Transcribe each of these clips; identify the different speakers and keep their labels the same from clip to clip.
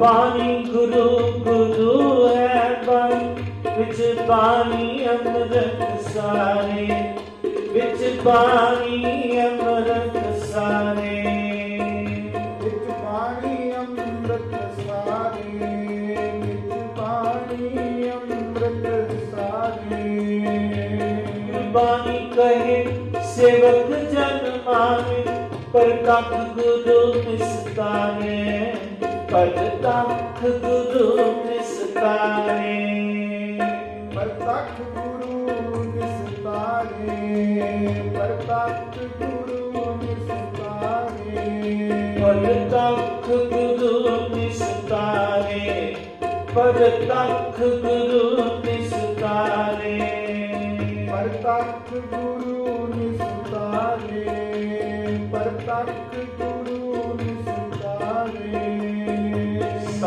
Speaker 1: पानी गुरु गुरु है बन। बिच पानी अमृत सारे। बिच पानी अमृत सारे।
Speaker 2: बिच पानी अमृत सारे। बिच पानी अमृत सारे।
Speaker 1: बानी कहे सेवक जन माने पर कब गुरु मिसताने ਪਰ ਤਖ ਗੁਰੂ ਨਿਸਤਾਰੇ
Speaker 2: ਪ੍ਰਤੱਖ ਗੁਰੂ ਨਿਸਤਾਰੇ ਪ੍ਰਤੱਖ ਗੁਰੂ ਨਿਸਤਾਰੇ
Speaker 1: ਪਰ ਤਖ ਗੁਰੂ ਨਿਸਤਾਰੇ ਪਰ ਤਖ ਗੁਰੂ ਨਿਸਤਾਰੇ
Speaker 2: ਪ੍ਰਤੱਖ ਗੁਰੂ ਨਿਸਤਾਰੇ ਪ੍ਰਤੱਖ ਗੁਰੂ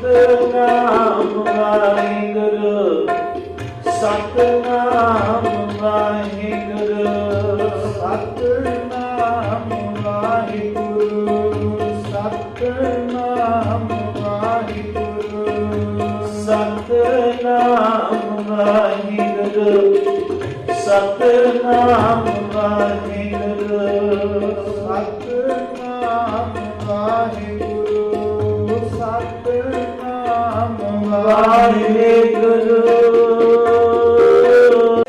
Speaker 1: ਸਤਨਾਮ ਵਾਹਿਗੁਰੂ ਸਤਿ ਵਾਹਿਗੁਰੂ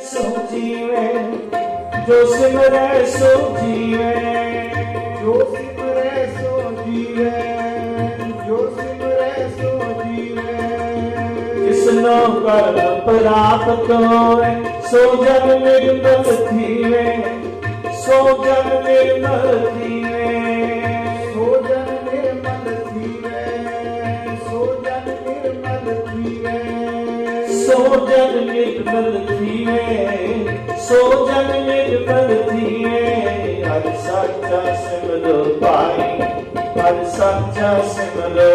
Speaker 1: ਸੋ ਜੀਵੇ ਜੋ ਸਿਮਰੈ ਸੋ ਜੀਵੇ
Speaker 2: ਜੋ ਸਿਮਰੈ ਸੋ ਜੀਵੈ ਜੋ ਸਿਮਰੈ ਸੋ ਜੀਵੈ
Speaker 1: ਜਿਸਨੋ ਕਰ ਪ੍ਰਾਪਤ ਹੋਏ ਸੋ ਜਨ ਨਿਰਮਲ ਥੀਵੇ, ਸੋ ਜਨ ਨਿਰਮਲ ਥੀਵੇ।
Speaker 2: ਨਿਰਮਲ
Speaker 1: ਸੋ ਜਨ ਨਿਰਮਲ ਥੀਵੇ ਸੋ ਜਨ ਨਿਰਮਲ ਥੀਵੇ ਹਰ ਸੱਚਾ ਸਿਮਰੋ ਪਾਈ ਹਰ ਸੱਚਾ ਸਿਮਰੋ